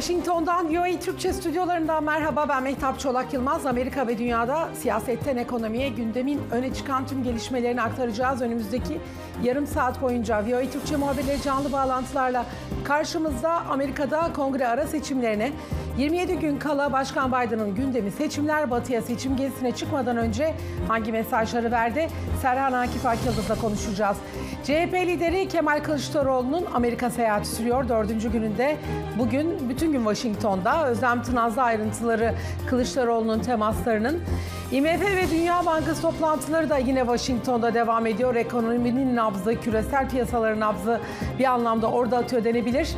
Washington'dan VOA Türkçe stüdyolarından merhaba ben Mehtap Çolak Yılmaz. Amerika ve dünyada siyasetten ekonomiye gündemin öne çıkan tüm gelişmelerini aktaracağız. Önümüzdeki yarım saat boyunca VOA Türkçe muhabirleri canlı bağlantılarla karşımızda Amerika'da kongre ara seçimlerine 27 gün kala Başkan Biden'ın gündemi seçimler batıya seçim gezisine çıkmadan önce hangi mesajları verdi? Serhan Akif Akyıldız'la konuşacağız. CHP lideri Kemal Kılıçdaroğlu'nun Amerika seyahati sürüyor. Dördüncü gününde bugün bütün gün Washington'da. Özlem Tınaz'da ayrıntıları Kılıçdaroğlu'nun temaslarının. IMF ve Dünya Bankası toplantıları da yine Washington'da devam ediyor. Ekonominin nabzı, küresel piyasaların nabzı bir anlamda orada atıyor denebilir.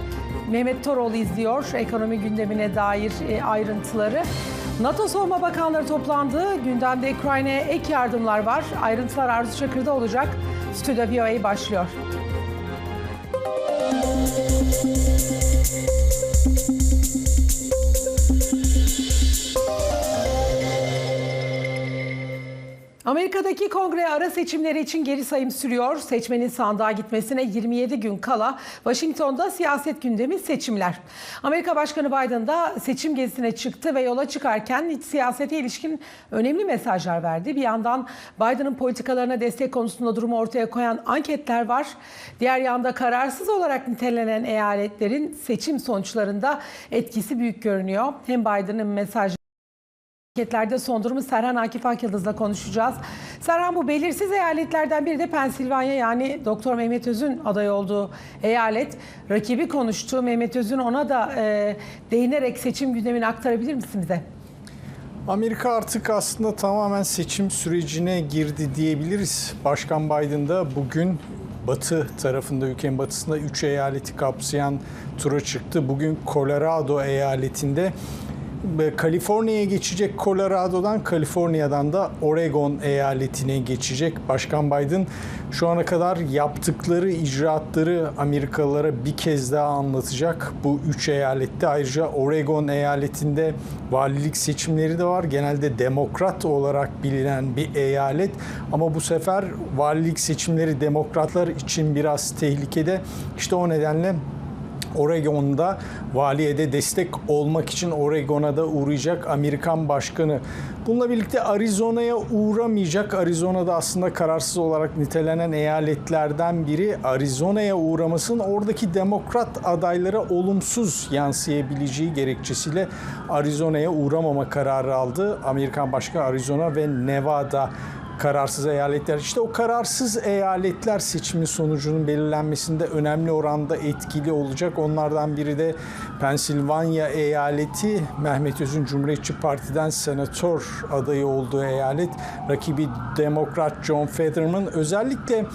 Mehmet Toroğlu izliyor ekonomi gündemine dair e, ayrıntıları. NATO Savunma Bakanları toplandı. Gündemde Ukrayna'ya ek yardımlar var. Ayrıntılar Arzu Çakır'da olacak. Stüdyo VOA başlıyor. Amerika'daki kongre ara seçimleri için geri sayım sürüyor. Seçmenin sandığa gitmesine 27 gün kala Washington'da siyaset gündemi seçimler. Amerika Başkanı Biden da seçim gezisine çıktı ve yola çıkarken siyasete ilişkin önemli mesajlar verdi. Bir yandan Biden'ın politikalarına destek konusunda durumu ortaya koyan anketler var. Diğer yanda kararsız olarak nitelenen eyaletlerin seçim sonuçlarında etkisi büyük görünüyor. Hem Biden'ın mesajı Anketlerde son durumu Serhan Akif Akyıldız'la konuşacağız. Serhan bu belirsiz eyaletlerden biri de Pensilvanya yani Doktor Mehmet Öz'ün aday olduğu eyalet. Rakibi konuştu. Mehmet Öz'ün ona da e, değinerek seçim gündemini aktarabilir misin bize? Amerika artık aslında tamamen seçim sürecine girdi diyebiliriz. Başkan Biden da bugün batı tarafında, ülkenin batısında 3 eyaleti kapsayan tura çıktı. Bugün Colorado eyaletinde Kaliforniya'ya geçecek Colorado'dan, Kaliforniya'dan da Oregon eyaletine geçecek. Başkan Biden şu ana kadar yaptıkları icraatları Amerikalılara bir kez daha anlatacak. Bu üç eyalette ayrıca Oregon eyaletinde valilik seçimleri de var. Genelde demokrat olarak bilinen bir eyalet ama bu sefer valilik seçimleri demokratlar için biraz tehlikede. İşte o nedenle Oregon'da valiye de destek olmak için Oregon'a da uğrayacak Amerikan başkanı. Bununla birlikte Arizona'ya uğramayacak. Arizona'da aslında kararsız olarak nitelenen eyaletlerden biri. Arizona'ya uğramasının oradaki demokrat adaylara olumsuz yansıyabileceği gerekçesiyle Arizona'ya uğramama kararı aldı. Amerikan başkanı Arizona ve Nevada kararsız eyaletler. İşte o kararsız eyaletler seçimin sonucunun belirlenmesinde önemli oranda etkili olacak. Onlardan biri de Pensilvanya eyaleti. Mehmet Öz'ün Cumhuriyetçi Parti'den senatör adayı olduğu eyalet. Rakibi Demokrat John Fetterman. Özellikle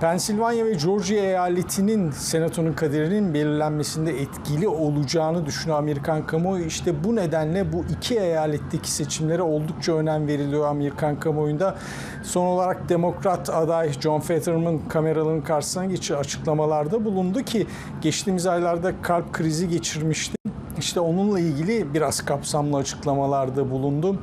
Pensilvanya ve Georgia eyaletinin senatonun kaderinin belirlenmesinde etkili olacağını düşünüyor Amerikan kamuoyu. İşte bu nedenle bu iki eyaletteki seçimlere oldukça önem veriliyor Amerikan kamuoyunda. Son olarak demokrat aday John Fetterman kameraların karşısına geçi açıklamalarda bulundu ki geçtiğimiz aylarda kalp krizi geçirmişti. İşte onunla ilgili biraz kapsamlı açıklamalarda bulundu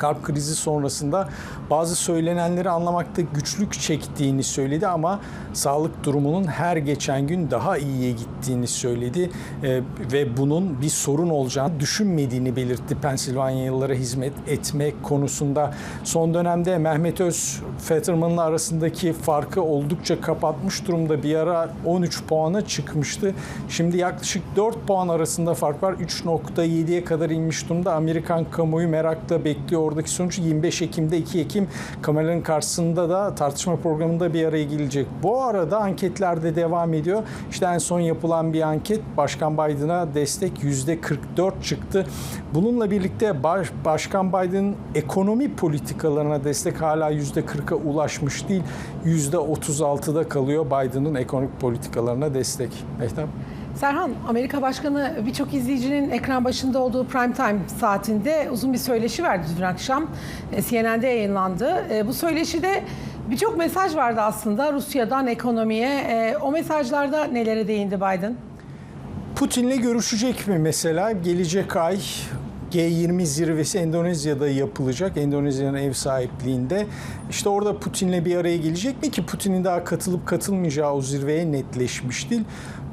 kalp krizi sonrasında bazı söylenenleri anlamakta güçlük çektiğini söyledi ama sağlık durumunun her geçen gün daha iyiye gittiğini söyledi ee, ve bunun bir sorun olacağını düşünmediğini belirtti Pensilvanyalılara hizmet etme konusunda. Son dönemde Mehmet Öz Fetterman'la arasındaki farkı oldukça kapatmış durumda. Bir ara 13 puana çıkmıştı. Şimdi yaklaşık 4 puan arasında fark var. 3.7'ye kadar inmiş durumda. Amerikan kamuoyu merakla bekliyor oradaki sonuç 25 Ekim'de 2 Ekim kameraların karşısında da tartışma programında bir araya gelecek. Bu arada anketler de devam ediyor. İşte en son yapılan bir anket Başkan Biden'a destek %44 çıktı. Bununla birlikte Baş, Başkan Biden'ın ekonomi politikalarına destek hala %40'a ulaşmış değil. %36'da kalıyor Biden'ın ekonomik politikalarına destek. Mehtap. Serhan, Amerika Başkanı birçok izleyicinin ekran başında olduğu prime time saatinde uzun bir söyleşi verdi dün akşam. E, CNN'de yayınlandı. E, bu söyleşide birçok mesaj vardı aslında Rusya'dan ekonomiye. E, o mesajlarda nelere değindi Biden? Putin'le görüşecek mi mesela? Gelecek ay G20 zirvesi Endonezya'da yapılacak. Endonezya'nın ev sahipliğinde. İşte orada Putin'le bir araya gelecek mi ki Putin'in daha katılıp katılmayacağı o zirveye netleşmiş değil.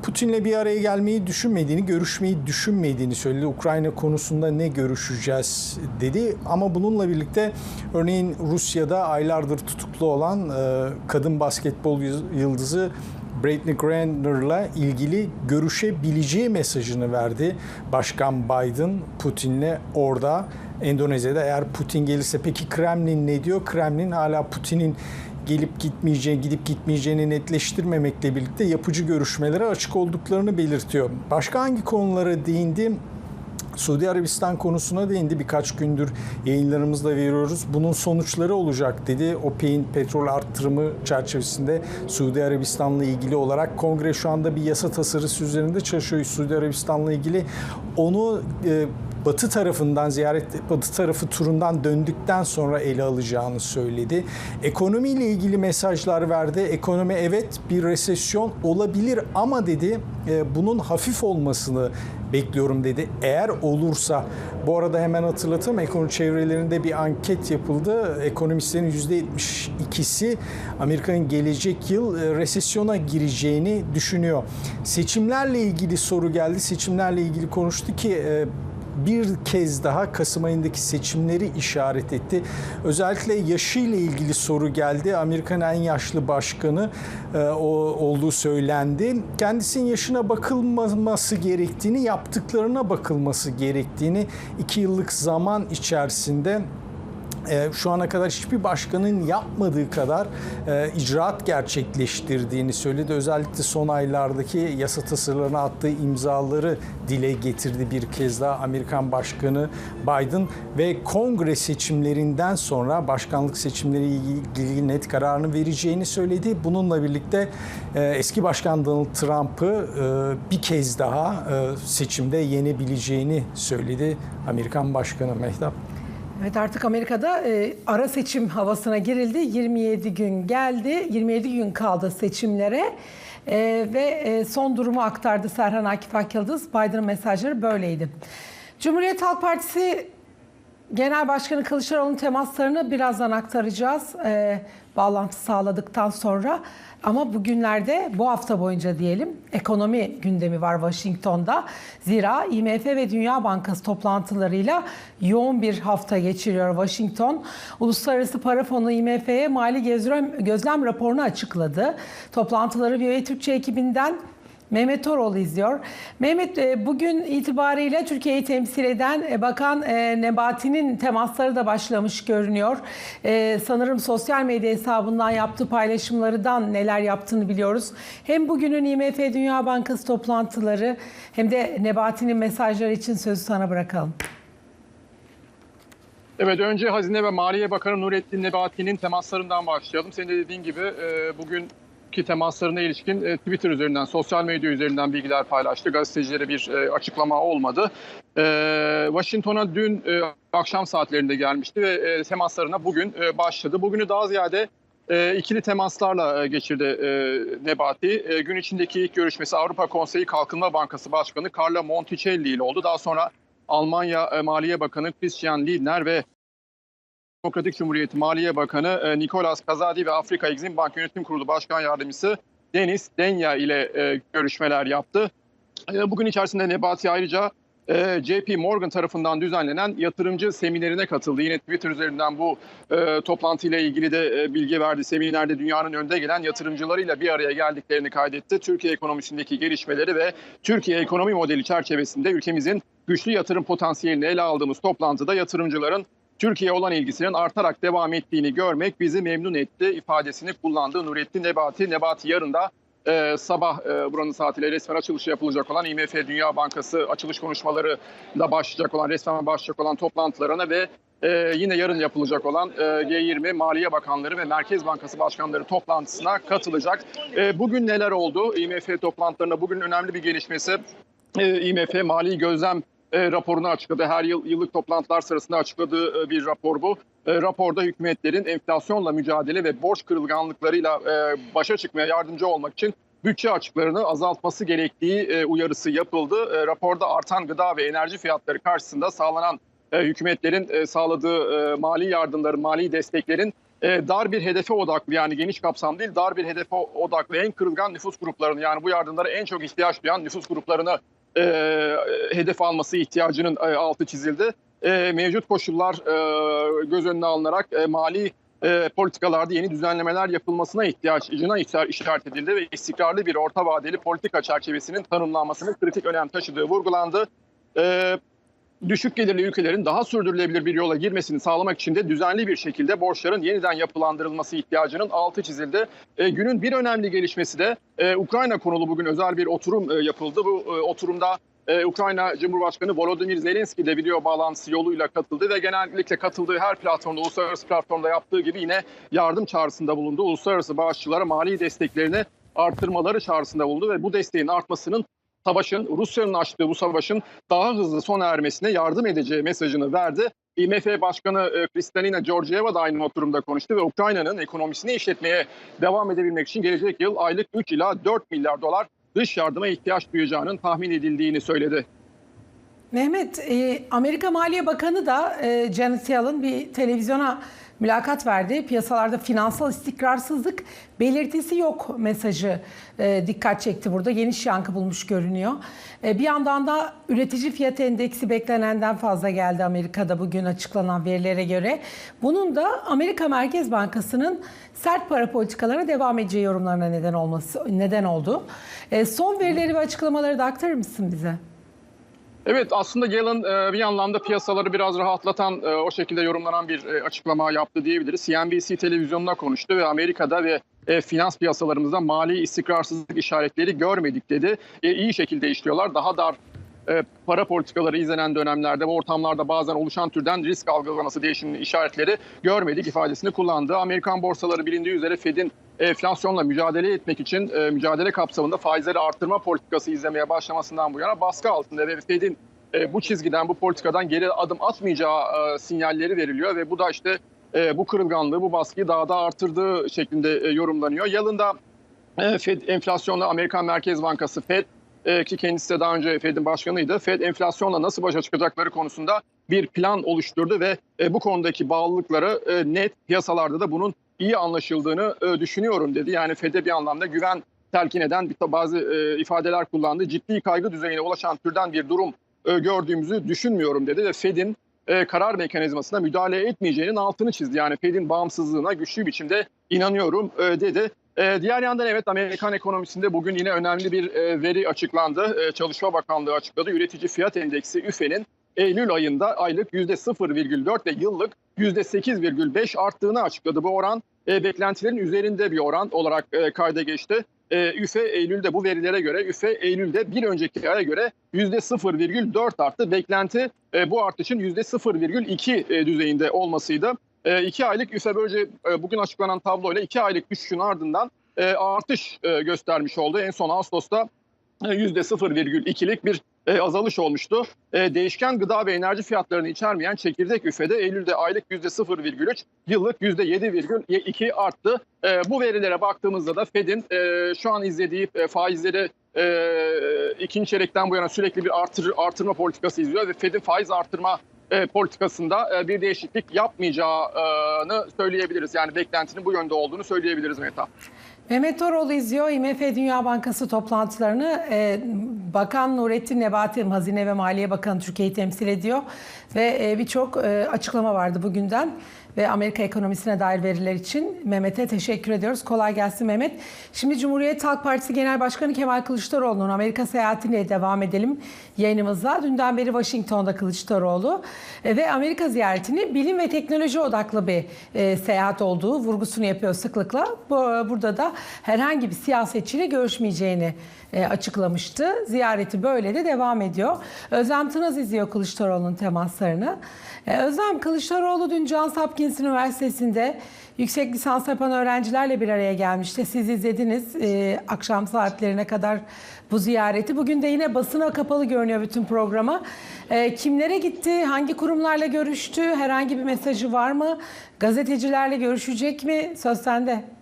Putin'le bir araya gelmeyi düşünmediğini, görüşmeyi düşünmediğini söyledi. Ukrayna konusunda ne görüşeceğiz dedi. Ama bununla birlikte örneğin Rusya'da aylardır tutuklu olan e, kadın basketbol yıldızı Brittney Griner'la ilgili görüşebileceği mesajını verdi. Başkan Biden Putin'le orada Endonezya'da eğer Putin gelirse peki Kremlin ne diyor? Kremlin hala Putin'in gelip gitmeyeceği, gidip gitmeyeceğini netleştirmemekle birlikte yapıcı görüşmelere açık olduklarını belirtiyor. Başka hangi konulara değindi? Suudi Arabistan konusuna değindi. Birkaç gündür yayınlarımızda veriyoruz. Bunun sonuçları olacak dedi. OPEC'in petrol arttırımı çerçevesinde Suudi Arabistan'la ilgili olarak kongre şu anda bir yasa tasarısı üzerinde çalışıyor. Suudi Arabistan'la ilgili onu e, Batı tarafından ziyaret Batı tarafı turundan döndükten sonra ele alacağını söyledi. Ekonomiyle ilgili mesajlar verdi. Ekonomi evet bir resesyon olabilir ama dedi e, bunun hafif olmasını bekliyorum dedi. Eğer olursa bu arada hemen hatırlatayım ekonomi çevrelerinde bir anket yapıldı. Ekonomistlerin %72'si Amerika'nın gelecek yıl e, resesyona gireceğini düşünüyor. Seçimlerle ilgili soru geldi. Seçimlerle ilgili konuştu ki e, bir kez daha Kasım ayındaki seçimleri işaret etti. Özellikle yaşıyla ilgili soru geldi. Amerika'nın en yaşlı başkanı e, o olduğu söylendi. Kendisinin yaşına bakılmaması gerektiğini, yaptıklarına bakılması gerektiğini iki yıllık zaman içerisinde e, şu ana kadar hiçbir başkanın yapmadığı kadar e, icraat gerçekleştirdiğini söyledi. Özellikle son aylardaki yasa tasarılarına attığı imzaları dile getirdi bir kez daha Amerikan Başkanı Biden ve kongre seçimlerinden sonra başkanlık seçimleri ilgili net kararını vereceğini söyledi. Bununla birlikte e, eski başkan Donald Trump'ı e, bir kez daha seçimde yenebileceğini söyledi Amerikan Başkanı Mehtap. Evet artık Amerika'da e, ara seçim havasına girildi. 27 gün geldi. 27 gün kaldı seçimlere. E, ve e, son durumu aktardı Serhan Akif Akyıldız. Biden'ın mesajları böyleydi. Cumhuriyet Halk Partisi Genel Başkanı Kılıçdaroğlu'nun temaslarını birazdan aktaracağız. E, bağlantı sağladıktan sonra. Ama bugünlerde bu hafta boyunca diyelim ekonomi gündemi var Washington'da. Zira IMF ve Dünya Bankası toplantılarıyla yoğun bir hafta geçiriyor Washington. Uluslararası Para Fonu IMF'ye mali gözlem, gözlem raporunu açıkladı. Toplantıları VOA Türkçe ekibinden Mehmet Toroğlu izliyor. Mehmet e, bugün itibariyle Türkiye'yi temsil eden e, Bakan e, Nebati'nin temasları da başlamış görünüyor. Sanırım sosyal medya hesabından yaptığı paylaşımlardan neler yaptığını biliyoruz. Hem bugünün IMF Dünya Bankası toplantıları hem de Nebati'nin mesajları için sözü sana bırakalım. Evet önce Hazine ve Maliye Bakanı Nurettin Nebati'nin temaslarından başlayalım. Senin de dediğin gibi bugün ki temaslarına ilişkin e, Twitter üzerinden, sosyal medya üzerinden bilgiler paylaştı. Gazetecilere bir e, açıklama olmadı. E, Washington'a dün akşam saatlerinde gelmişti ve temaslarına bugün başladı. Bugünü daha ziyade ikili temaslarla geçirdi Nebati. Gün içindeki ilk görüşmesi Avrupa Konseyi Kalkınma Bankası Başkanı Carla Monticelli ile oldu. Daha sonra Almanya Maliye Bakanı Christian Lindner ve Demokratik Cumhuriyeti Maliye Bakanı e, Nicolas Kazadi ve Afrika Exim Bank Yönetim Kurulu Başkan Yardımcısı Deniz Denya ile e, görüşmeler yaptı. E, bugün içerisinde Nebati ayrıca JP Morgan tarafından düzenlenen yatırımcı seminerine katıldı. Yine Twitter üzerinden bu e, toplantıyla ilgili de bilgi verdi. Seminerde dünyanın önde gelen yatırımcılarıyla bir araya geldiklerini kaydetti. Türkiye ekonomisindeki gelişmeleri ve Türkiye ekonomi modeli çerçevesinde ülkemizin güçlü yatırım potansiyelini ele aldığımız toplantıda yatırımcıların Türkiye olan ilgisinin artarak devam ettiğini görmek bizi memnun etti ifadesini kullandı Nurettin Nebati. Nebati yarın da e, sabah e, buranın saatiyle resmen açılışı yapılacak olan IMF Dünya Bankası açılış konuşmaları da başlayacak olan resmen başlayacak olan toplantılarına ve e, yine yarın yapılacak olan e, G20 Maliye Bakanları ve Merkez Bankası Başkanları toplantısına katılacak. E, bugün neler oldu? IMF toplantılarında bugün önemli bir gelişmesi e, IMF Mali Gözlem e, raporunu açıkladı. Her yıl yıllık toplantılar sırasında açıkladığı e, bir rapor bu. E, raporda hükümetlerin enflasyonla mücadele ve borç kırılganlıklarıyla e, başa çıkmaya yardımcı olmak için bütçe açıklarını azaltması gerektiği e, uyarısı yapıldı. E, raporda artan gıda ve enerji fiyatları karşısında sağlanan e, hükümetlerin e, sağladığı e, mali yardımların, mali desteklerin e, dar bir hedefe odaklı yani geniş kapsam değil dar bir hedefe odaklı en kırılgan nüfus gruplarını yani bu yardımlara en çok ihtiyaç duyan nüfus gruplarını e, hedef alması ihtiyacının e, altı çizildi. E, mevcut koşullar e, göz önüne alınarak e, mali e, politikalarda yeni düzenlemeler yapılmasına ihtiyacına işaret edildi ve istikrarlı bir orta vadeli politika çerçevesinin tanımlanmasının kritik önem taşıdığı vurgulandı. E, düşük gelirli ülkelerin daha sürdürülebilir bir yola girmesini sağlamak için de düzenli bir şekilde borçların yeniden yapılandırılması ihtiyacının altı çizildi. E, günün bir önemli gelişmesi de e, Ukrayna konulu bugün özel bir oturum e, yapıldı. Bu e, oturumda ee, Ukrayna Cumhurbaşkanı Volodymyr Zelenski de video bağlantısı yoluyla katıldı ve genellikle katıldığı her platformda, uluslararası platformda yaptığı gibi yine yardım çağrısında bulundu. Uluslararası bağışçılara mali desteklerini arttırmaları çağrısında bulundu ve bu desteğin artmasının savaşın, Rusya'nın açtığı bu savaşın daha hızlı sona ermesine yardım edeceği mesajını verdi. IMF Başkanı e, Kristalina Georgieva da aynı oturumda konuştu ve Ukrayna'nın ekonomisini işletmeye devam edebilmek için gelecek yıl aylık 3 ila 4 milyar dolar dış yardıma ihtiyaç duyacağının tahmin edildiğini söyledi. Mehmet, e, Amerika Maliye Bakanı da e, Janet Yellen bir televizyona mülakat verdi. Piyasalarda finansal istikrarsızlık belirtisi yok mesajı e, dikkat çekti burada. Geniş yankı bulmuş görünüyor. E, bir yandan da üretici fiyat endeksi beklenenden fazla geldi Amerika'da bugün açıklanan verilere göre. Bunun da Amerika Merkez Bankası'nın sert para politikalarına devam edeceği yorumlarına neden olması neden oldu. E, son verileri ve açıklamaları da aktarır mısın bize? Evet aslında Yellen e, bir anlamda piyasaları biraz rahatlatan e, o şekilde yorumlanan bir e, açıklama yaptı diyebiliriz. CNBC televizyonuna konuştu ve Amerika'da ve finans piyasalarımızda mali istikrarsızlık işaretleri görmedik dedi. İyi şekilde işliyorlar. Daha dar para politikaları izlenen dönemlerde bu ortamlarda bazen oluşan türden risk algılaması değişiminin işaretleri görmedik ifadesini kullandı. Amerikan borsaları bilindiği üzere Fed'in enflasyonla mücadele etmek için e, mücadele kapsamında faizleri arttırma politikası izlemeye başlamasından bu yana baskı altında ve Fed'in e, bu çizgiden, bu politikadan geri adım atmayacağı e, sinyalleri veriliyor ve bu da işte e, bu kırılganlığı, bu baskıyı daha da artırdığı şeklinde e, yorumlanıyor. Yalında e, Fed enflasyonla Amerikan Merkez Bankası Fed e, ki kendisi de daha önce Fed'in başkanıydı. Fed enflasyonla nasıl başa çıkacakları konusunda bir plan oluşturdu ve e, bu konudaki bağlılıkları e, net piyasalarda da bunun iyi anlaşıldığını e, düşünüyorum dedi. Yani FED'e bir anlamda güven telkin eden bazı e, ifadeler kullandı. Ciddi kaygı düzeyine ulaşan türden bir durum e, gördüğümüzü düşünmüyorum dedi ve FED'in karar mekanizmasına müdahale etmeyeceğinin altını çizdi. Yani FED'in bağımsızlığına güçlü biçimde inanıyorum dedi. Diğer yandan evet Amerikan ekonomisinde bugün yine önemli bir veri açıklandı. Çalışma Bakanlığı açıkladı. Üretici fiyat endeksi üfe'nin Eylül ayında aylık %0,4 ve yıllık %8,5 arttığını açıkladı. Bu oran e, beklentilerin üzerinde bir oran olarak e, kayda geçti. E, üfe Eylül'de bu verilere göre üfe Eylül'de bir önceki aya göre %0,4 arttı. Beklenti e, bu artışın %0,2 e, düzeyinde olmasıydı. E, aylık üfe böylece e, bugün açıklanan tabloyla iki aylık düşüşün ardından e, artış e, göstermiş oldu. En son Ağustos'ta %0,2'lik bir e, azalış olmuştu. E, değişken gıda ve enerji fiyatlarını içermeyen çekirdek üfede Eylül'de aylık %0,3, yıllık %7,2 arttı. E, bu verilere baktığımızda da Fed'in e, şu an izlediği e, faizleri e, ikinci çeyrekten bu yana sürekli bir artır, artırma politikası izliyor ve Fed'in faiz artırma e, politikasında e, bir değişiklik yapmayacağını söyleyebiliriz. Yani beklentinin bu yönde olduğunu söyleyebiliriz Meta. Mehmet Toroğlu izliyor IMF Dünya Bankası toplantılarını. Ee, Bakan Nurettin Nebati, Hazine ve Maliye Bakanı Türkiye'yi temsil ediyor. Ve e, birçok e, açıklama vardı bugünden ve Amerika ekonomisine dair veriler için Mehmet'e teşekkür ediyoruz. Kolay gelsin Mehmet. Şimdi Cumhuriyet Halk Partisi Genel Başkanı Kemal Kılıçdaroğlu'nun Amerika seyahatine devam edelim yayınımızda. Dünden beri Washington'da Kılıçdaroğlu e, ve Amerika ziyaretini bilim ve teknoloji odaklı bir e, seyahat olduğu vurgusunu yapıyor sıklıkla. Burada da herhangi bir siyasetçiyle görüşmeyeceğini e, açıklamıştı. Ziyareti böyle de devam ediyor. Özlem Tınaz izliyor Kılıçdaroğlu'nun temaslarını. Özlem Kılıçdaroğlu dün Johns Hopkins Üniversitesi'nde yüksek lisans yapan öğrencilerle bir araya gelmişti. Siz izlediniz e, akşam saatlerine kadar bu ziyareti. Bugün de yine basına kapalı görünüyor bütün programa. E, kimlere gitti, hangi kurumlarla görüştü, herhangi bir mesajı var mı? Gazetecilerle görüşecek mi? Söz sende.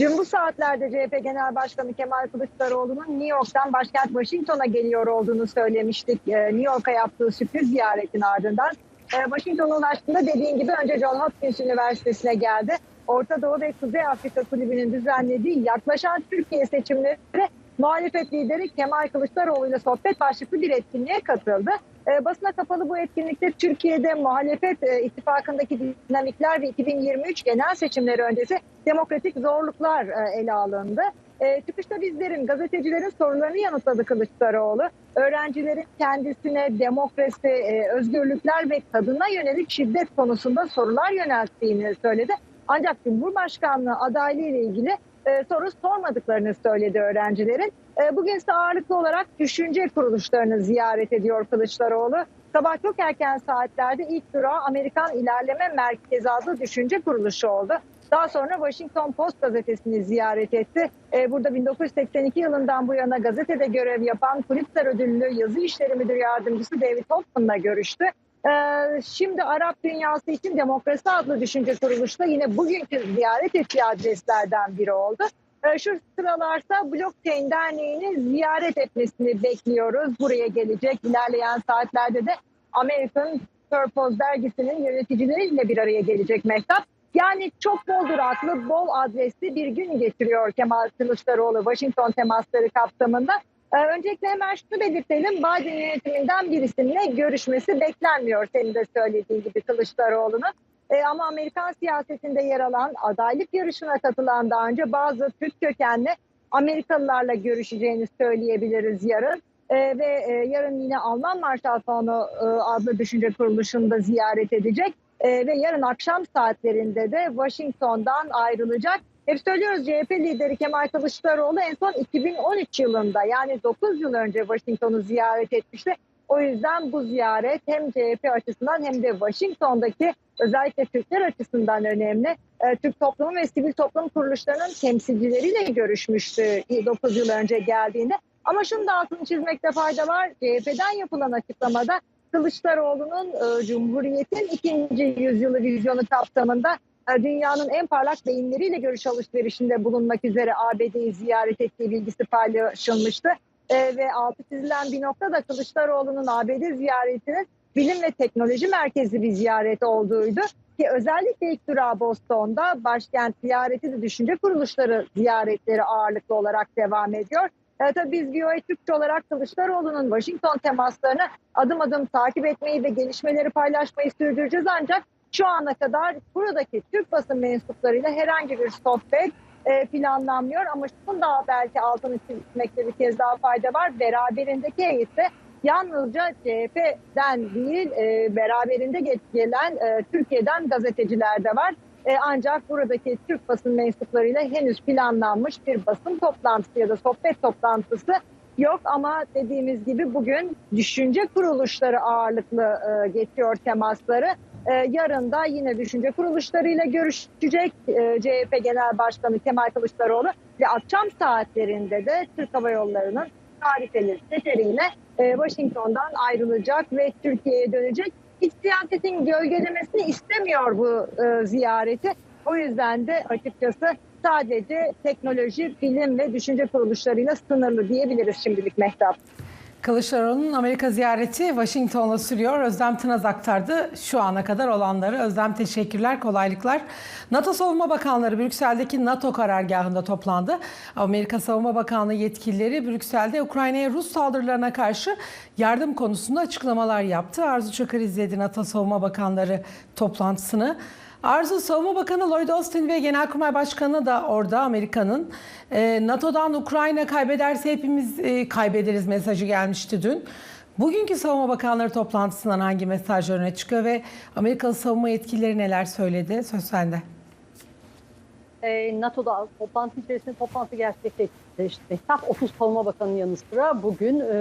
Dün bu saatlerde CHP Genel Başkanı Kemal Kılıçdaroğlu'nun New York'tan başkent Washington'a geliyor olduğunu söylemiştik. Ee, New York'a yaptığı sürpriz ziyaretin ardından E, Washington'a ulaştığında dediğin gibi önce John Hopkins Üniversitesi'ne geldi. Orta Doğu ve Kuzey Afrika Kulübü'nün düzenlediği yaklaşan Türkiye seçimleri muhalefet lideri Kemal Kılıçdaroğlu ile sohbet başlıklı bir etkinliğe katıldı. E, basına kapalı bu etkinlikte Türkiye'de muhalefet e, ittifakındaki dinamikler ve 2023 genel seçimleri öncesi demokratik zorluklar e, ele alındı. E, çıkışta bizlerin, gazetecilerin sorularını yanıtladı Kılıçdaroğlu. Öğrencilerin kendisine demokrasi, e, özgürlükler ve kadına yönelik şiddet konusunda sorular yönelttiğini söyledi. Ancak Cumhurbaşkanlığı adaylığı ile ilgili e, soru sormadıklarını söyledi öğrencilerin. E, bugün ise ağırlıklı olarak düşünce kuruluşlarını ziyaret ediyor Kılıçdaroğlu. Sabah çok erken saatlerde ilk durağı Amerikan İlerleme Merkezi adlı düşünce kuruluşu oldu. Daha sonra Washington Post gazetesini ziyaret etti. E, burada 1982 yılından bu yana gazetede görev yapan Pulitzer ödüllü yazı işleri müdür yardımcısı David Hoffman'la görüştü. E, şimdi Arap Dünyası için Demokrasi adlı düşünce kuruluşta yine bugünkü ziyaret ettiği adreslerden biri oldu. E, şu sıralarsa Blockchain Derneği'ni ziyaret etmesini bekliyoruz. Buraya gelecek. İlerleyen saatlerde de American Purpose dergisinin yöneticileriyle bir araya gelecek Mehtap. Yani çok bol duraklı, bol adresli bir gün geçiriyor Kemal Kılıçdaroğlu Washington temasları kapsamında. Ee, öncelikle hemen şunu belirtelim. Biden yönetiminden birisinin görüşmesi beklenmiyor senin de söylediğin gibi Kılıçdaroğlu'nun. Ee, ama Amerikan siyasetinde yer alan, adaylık yarışına katılan daha önce bazı Türk kökenli Amerikalılarla görüşeceğini söyleyebiliriz yarın. Ee, ve e, yarın yine Alman Marshall Fonu e, adlı düşünce kuruluşunu da ziyaret edecek. Ee, ve yarın akşam saatlerinde de Washington'dan ayrılacak. Hep söylüyoruz CHP lideri Kemal Kılıçdaroğlu en son 2013 yılında yani 9 yıl önce Washington'u ziyaret etmişti. O yüzden bu ziyaret hem CHP açısından hem de Washington'daki özellikle Türkler açısından önemli. Ee, Türk toplumu ve sivil toplum kuruluşlarının temsilcileriyle görüşmüştü 9 yıl önce geldiğinde. Ama şunu da altını çizmekte fayda var. CHP'den yapılan açıklamada Kılıçdaroğlu'nun e, Cumhuriyet'in ikinci yüzyılı vizyonu kapsamında dünyanın en parlak beyinleriyle görüş alışverişinde bulunmak üzere ABD'yi ziyaret ettiği bilgisi paylaşılmıştı. E, ve altı çizilen bir nokta da Kılıçdaroğlu'nun ABD ziyaretinin bilim ve teknoloji merkezi bir ziyaret olduğuydu. Ki özellikle ilk durağı Boston'da başkent ziyareti de düşünce kuruluşları ziyaretleri ağırlıklı olarak devam ediyor. E, tabii biz VOA Türkçe olarak Kılıçdaroğlu'nun Washington temaslarını adım adım takip etmeyi ve gelişmeleri paylaşmayı sürdüreceğiz. Ancak şu ana kadar buradaki Türk basın mensuplarıyla herhangi bir sohbet e, planlanmıyor. Ama şunun daha belki altını çizmekte bir kez daha fayda var. Beraberindeki heyette yalnızca CHP'den değil e, beraberinde gelen e, Türkiye'den gazeteciler de var. Ancak buradaki Türk basın mensuplarıyla henüz planlanmış bir basın toplantısı ya da sohbet toplantısı yok ama dediğimiz gibi bugün düşünce kuruluşları ağırlıklı e, geçiyor temasları. E, yarın da yine düşünce kuruluşlarıyla görüşecek e, CHP Genel Başkanı Kemal Kılıçdaroğlu ve akşam saatlerinde de Türk Hava Yolları'nın tarifeli seferiyle e, Washington'dan ayrılacak ve Türkiye'ye dönecek. İç siyasetin gölgelemesini istemiyor bu e, ziyareti. O yüzden de açıkçası sadece teknoloji, bilim ve düşünce kuruluşlarıyla sınırlı diyebiliriz şimdilik Mehtap. Kılıçdaroğlu'nun Amerika ziyareti Washington'la sürüyor. Özlem Tınaz aktardı şu ana kadar olanları. Özlem teşekkürler, kolaylıklar. NATO Savunma Bakanları Brüksel'deki NATO karargahında toplandı. Amerika Savunma Bakanlığı yetkilileri Brüksel'de Ukrayna'ya Rus saldırılarına karşı yardım konusunda açıklamalar yaptı. Arzu Çakır izledi NATO Savunma Bakanları toplantısını. Arzu Savunma Bakanı Lloyd Austin ve Genelkurmay Başkanı da orada Amerika'nın. E, NATO'dan Ukrayna kaybederse hepimiz e, kaybederiz mesajı gelmişti dün. Bugünkü Savunma Bakanları toplantısından hangi mesaj öne çıkıyor ve Amerikalı savunma yetkilileri neler söyledi? Söz sende. E, NATO'da toplantı içerisinde toplantı gerçekleşti. TAP 30 Savunma Bakanı'nın yanı sıra bugün e,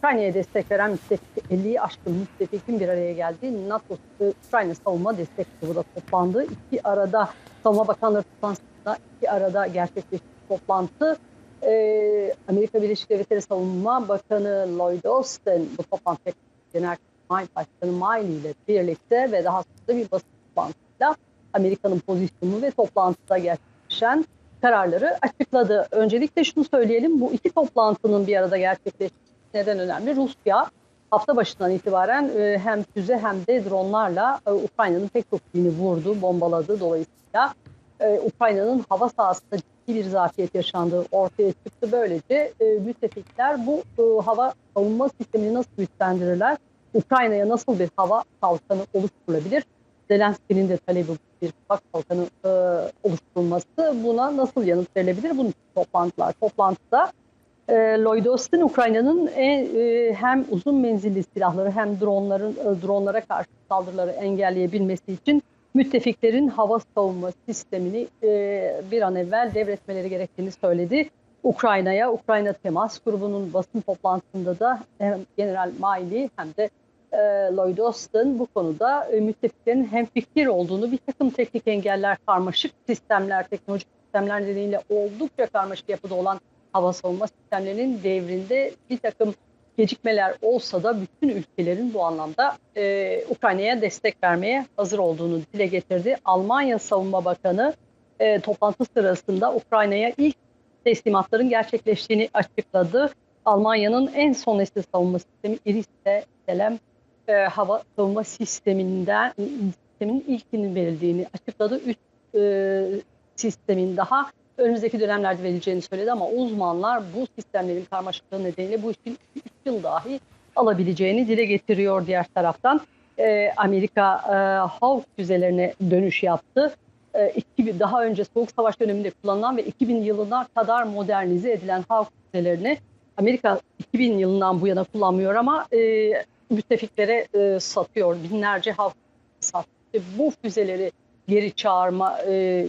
Ukrayna'ya destek veren müttefik 50'yi aşkın müttefikin bir araya geldi. NATO Ukrayna savunma destek kurulu toplandı. İki arada savunma bakanları toplantısında iki arada gerçekleşti toplantı. Ee, Amerika Birleşik Devletleri Savunma Bakanı Lloyd Austin bu toplantıya Genel Başkanı Miley ile birlikte ve daha sonra bir basın toplantısıyla Amerika'nın pozisyonu ve toplantıda gerçekleşen kararları açıkladı. Öncelikle şunu söyleyelim bu iki toplantının bir arada gerçekleştiği neden önemli? Rusya hafta başından itibaren e, hem füze hem de dronlarla e, Ukrayna'nın pek çok yerini vurdu, bombaladı. Dolayısıyla e, Ukrayna'nın hava sahasında ciddi bir zafiyet yaşandığı ortaya çıktı. Böylece e, müttefikler bu hava savunma sistemini nasıl güçlendirirler? Ukrayna'ya nasıl bir hava kalkanı oluşturulabilir? Zelenski'nin de talebi bir hava kalkanı oluşturulması. Buna nasıl yanıt verilebilir? Bunun için toplantılar. Toplantıda Lloyd Austin Ukrayna'nın en, e, hem uzun menzilli silahları hem dronların e, dronlara karşı saldırıları engelleyebilmesi için müttefiklerin hava savunma sistemini e, bir an evvel devretmeleri gerektiğini söyledi. Ukrayna'ya, Ukrayna Temas Grubu'nun basın toplantısında da hem General Miley hem de e, Lloyd Austin bu konuda e, müttefiklerin hem fikir olduğunu, bir takım teknik engeller, karmaşık sistemler, teknolojik sistemler nedeniyle oldukça karmaşık yapıda olan hava savunma sistemlerinin devrinde bir takım gecikmeler olsa da bütün ülkelerin bu anlamda e, Ukrayna'ya destek vermeye hazır olduğunu dile getirdi. Almanya Savunma Bakanı e, toplantı sırasında Ukrayna'ya ilk teslimatların gerçekleştiğini açıkladı. Almanya'nın en son nesil savunma sistemi Iris-T Selem e, hava savunma sisteminden sistemin ilkinin verildiğini açıkladı. Üç e, sistemin daha önümüzdeki dönemlerde verileceğini söyledi ama uzmanlar bu sistemlerin karmaşıklığı nedeniyle bu işin 3 yıl dahi alabileceğini dile getiriyor diğer taraftan. E, Amerika e, Hawk füzelerine dönüş yaptı. E, 2000, daha önce Soğuk Savaş döneminde kullanılan ve 2000 yılına kadar modernize edilen Hawk füzelerini Amerika 2000 yılından bu yana kullanmıyor ama e, müttefiklere e, satıyor. Binlerce Hawk sattı. Bu füzeleri geri çağırma e,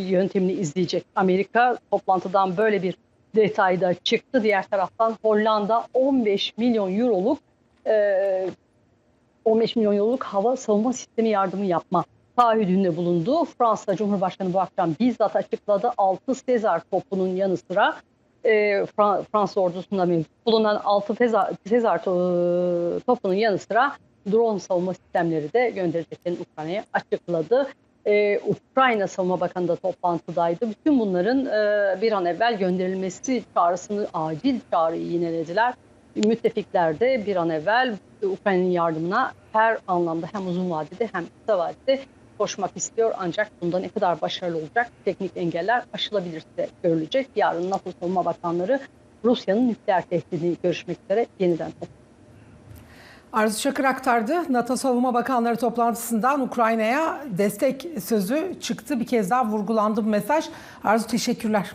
yöntemini izleyecek. Amerika toplantıdan böyle bir detayda çıktı. Diğer taraftan Hollanda 15 milyon euroluk e, 15 milyon euroluk hava savunma sistemi yardımı yapma taahhüdünde bulundu. Fransa Cumhurbaşkanı bu akşam bizzat açıkladı. 6 Sezar topunun yanı sıra e, Fra- Fransa ordusunda bulunan 6 Sezar, Sezar to- topunun yanı sıra drone savunma sistemleri de göndereceklerini Ukrayna'ya açıkladı. Ee, Ukrayna Savunma Bakanı da toplantıdaydı. Bütün bunların e, bir an evvel gönderilmesi çağrısını acil çağrıyı yinelediler. Müttefikler de bir an evvel Ukrayna'nın yardımına her anlamda hem uzun vadede hem kısa vadede koşmak istiyor. Ancak bunda ne kadar başarılı olacak teknik engeller aşılabilirse görülecek. Yarın NATO Savunma Bakanları Rusya'nın nükleer tehdidini görüşmek üzere yeniden toplanacak. Arzu Çakır aktardı. NATO Savunma Bakanları toplantısından Ukrayna'ya destek sözü çıktı. Bir kez daha vurgulandı bu mesaj. Arzu teşekkürler.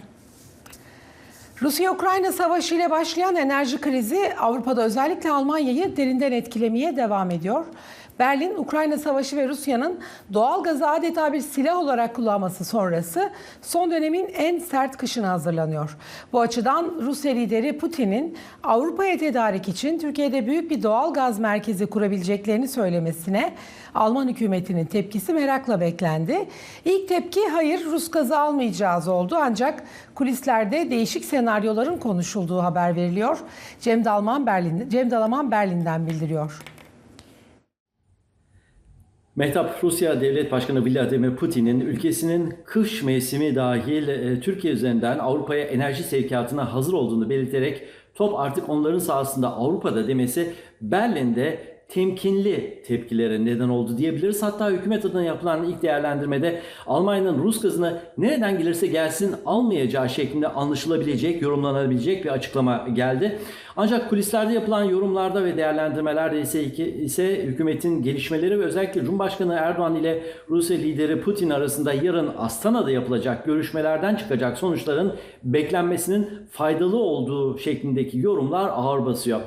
Rusya-Ukrayna savaşı ile başlayan enerji krizi Avrupa'da özellikle Almanya'yı derinden etkilemeye devam ediyor. Berlin, Ukrayna Savaşı ve Rusya'nın doğal gazı adeta bir silah olarak kullanması sonrası son dönemin en sert kışına hazırlanıyor. Bu açıdan Rusya lideri Putin'in Avrupa'ya tedarik için Türkiye'de büyük bir doğal gaz merkezi kurabileceklerini söylemesine Alman hükümetinin tepkisi merakla beklendi. İlk tepki hayır Rus gazı almayacağız oldu ancak kulislerde değişik senaryoların konuşulduğu haber veriliyor. Cem Dalman Berlin Cem Dalaman Berlin'den bildiriyor. Mehtap, Rusya Devlet Başkanı Vladimir Putin'in ülkesinin kış mevsimi dahil e, Türkiye üzerinden Avrupa'ya enerji sevkiyatına hazır olduğunu belirterek top artık onların sahasında Avrupa'da demesi Berlin'de temkinli tepkilere neden oldu diyebiliriz. Hatta hükümet adına yapılan ilk değerlendirmede Almanya'nın Rus gazını nereden gelirse gelsin almayacağı şeklinde anlaşılabilecek, yorumlanabilecek bir açıklama geldi. Ancak kulislerde yapılan yorumlarda ve değerlendirmelerde ise, ise hükümetin gelişmeleri ve özellikle Cumhurbaşkanı Erdoğan ile Rusya lideri Putin arasında yarın Astana'da yapılacak görüşmelerden çıkacak sonuçların beklenmesinin faydalı olduğu şeklindeki yorumlar ağır basıyor.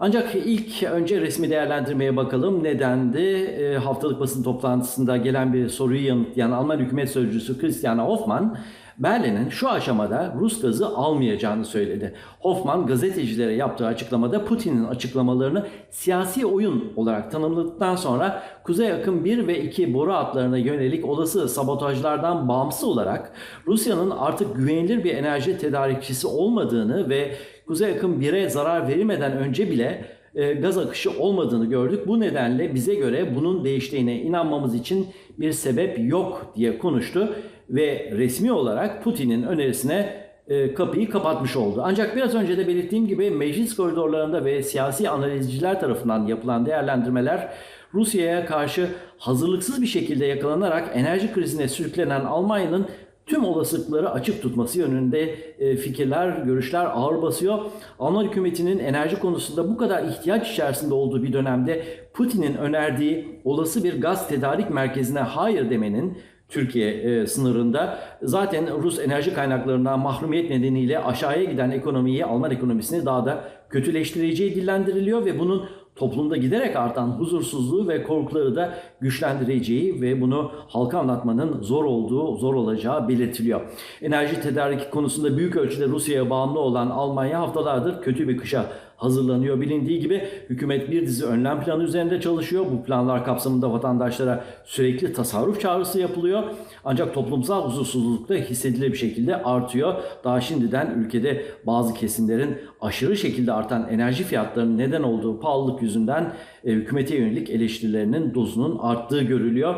Ancak ilk önce resmi değerlendirmeye bakalım. Nedendi? E, haftalık basın toplantısında gelen bir soruyu yanıtlayan Alman hükümet sözcüsü Christian Hoffmann, Berlin'in şu aşamada Rus gazı almayacağını söyledi. Hoffman gazetecilere yaptığı açıklamada Putin'in açıklamalarını siyasi oyun olarak tanımladıktan sonra Kuzey Akım 1 ve 2 boru hatlarına yönelik olası sabotajlardan bağımsız olarak Rusya'nın artık güvenilir bir enerji tedarikçisi olmadığını ve Kuzey Akım 1'e zarar verilmeden önce bile e, gaz akışı olmadığını gördük. Bu nedenle bize göre bunun değiştiğine inanmamız için bir sebep yok diye konuştu ve resmi olarak Putin'in önerisine e, kapıyı kapatmış oldu. Ancak biraz önce de belirttiğim gibi meclis koridorlarında ve siyasi analizciler tarafından yapılan değerlendirmeler Rusya'ya karşı hazırlıksız bir şekilde yakalanarak enerji krizine sürüklenen Almanya'nın tüm olasılıkları açık tutması yönünde e, fikirler, görüşler ağır basıyor. Alman hükümetinin enerji konusunda bu kadar ihtiyaç içerisinde olduğu bir dönemde Putin'in önerdiği olası bir gaz tedarik merkezine hayır demenin Türkiye e, sınırında zaten Rus enerji kaynaklarından mahrumiyet nedeniyle aşağıya giden ekonomiyi, Alman ekonomisini daha da kötüleştireceği dillendiriliyor ve bunun toplumda giderek artan huzursuzluğu ve korkuları da güçlendireceği ve bunu halka anlatmanın zor olduğu, zor olacağı belirtiliyor. Enerji tedariki konusunda büyük ölçüde Rusya'ya bağımlı olan Almanya haftalardır kötü bir kışa hazırlanıyor. Bilindiği gibi hükümet bir dizi önlem planı üzerinde çalışıyor. Bu planlar kapsamında vatandaşlara sürekli tasarruf çağrısı yapılıyor. Ancak toplumsal huzursuzluk da hissedilir bir şekilde artıyor. Daha şimdiden ülkede bazı kesimlerin aşırı şekilde artan enerji fiyatlarının neden olduğu pahalılık yüzünden e, hükümete yönelik eleştirilerinin dozunun arttığı görülüyor.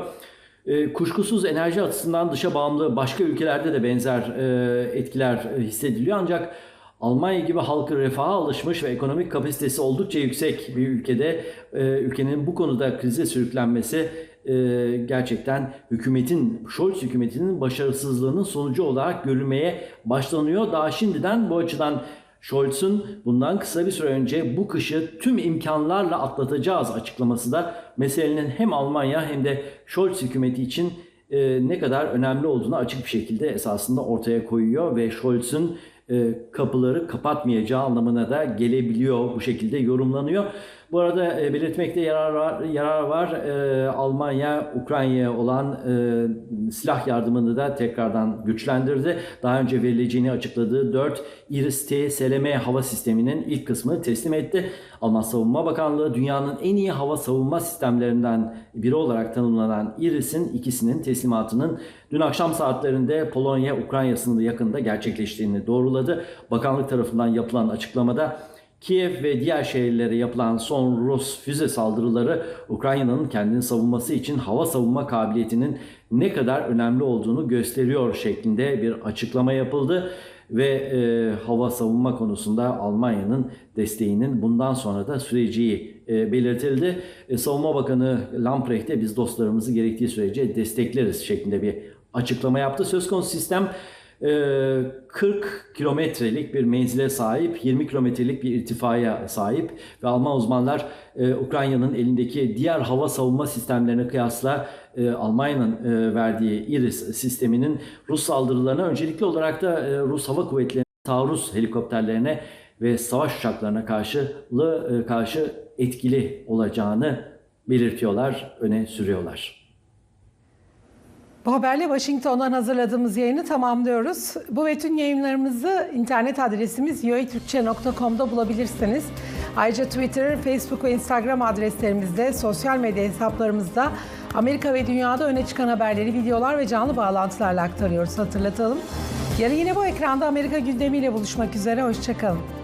E, kuşkusuz enerji açısından dışa bağımlı başka ülkelerde de benzer e, etkiler e, hissediliyor ancak Almanya gibi halkı refaha alışmış ve ekonomik kapasitesi oldukça yüksek bir ülkede e, ülkenin bu konuda krize sürüklenmesi e, gerçekten hükümetin, Scholz hükümetinin başarısızlığının sonucu olarak görülmeye başlanıyor. Daha şimdiden bu açıdan Scholz'un bundan kısa bir süre önce bu kışı tüm imkanlarla atlatacağız açıklaması da meselenin hem Almanya hem de Scholz hükümeti için e, ne kadar önemli olduğunu açık bir şekilde esasında ortaya koyuyor ve Scholz'un kapıları kapatmayacağı anlamına da gelebiliyor bu şekilde yorumlanıyor. Bu arada e, belirtmekte yarar var. Yarar var. E, Almanya Ukrayna'ya olan e, silah yardımını da tekrardan güçlendirdi. Daha önce verileceğini açıkladığı 4 Iris-T SLM hava sisteminin ilk kısmını teslim etti. Alman Savunma Bakanlığı dünyanın en iyi hava savunma sistemlerinden biri olarak tanımlanan Iris'in ikisinin teslimatının dün akşam saatlerinde Polonya-Ukrayna sınırı yakında gerçekleştiğini doğruladı. Bakanlık tarafından yapılan açıklamada Kiev ve diğer şehirlere yapılan son Rus füze saldırıları Ukrayna'nın kendini savunması için hava savunma kabiliyetinin ne kadar önemli olduğunu gösteriyor şeklinde bir açıklama yapıldı ve e, hava savunma konusunda Almanya'nın desteğinin bundan sonra da süreceği e, belirtildi. E, Savunma Bakanı Lamprecht de biz dostlarımızı gerektiği sürece destekleriz şeklinde bir açıklama yaptı. Söz konusu sistem 40 kilometrelik bir menzile sahip, 20 kilometrelik bir irtifaya sahip ve Alman uzmanlar Ukrayna'nın elindeki diğer hava savunma sistemlerine kıyasla Almanya'nın verdiği Iris sisteminin Rus saldırılarına öncelikli olarak da Rus Hava Kuvvetleri'nin taarruz helikopterlerine ve savaş uçaklarına karşı karşı etkili olacağını belirtiyorlar, öne sürüyorlar. Bu haberle Washington'dan hazırladığımız yayını tamamlıyoruz. Bu ve tüm yayınlarımızı internet adresimiz yoytürkçe.com'da bulabilirsiniz. Ayrıca Twitter, Facebook ve Instagram adreslerimizde, sosyal medya hesaplarımızda Amerika ve dünyada öne çıkan haberleri, videolar ve canlı bağlantılarla aktarıyoruz. Hatırlatalım. Yarın yine bu ekranda Amerika gündemiyle buluşmak üzere. Hoşçakalın.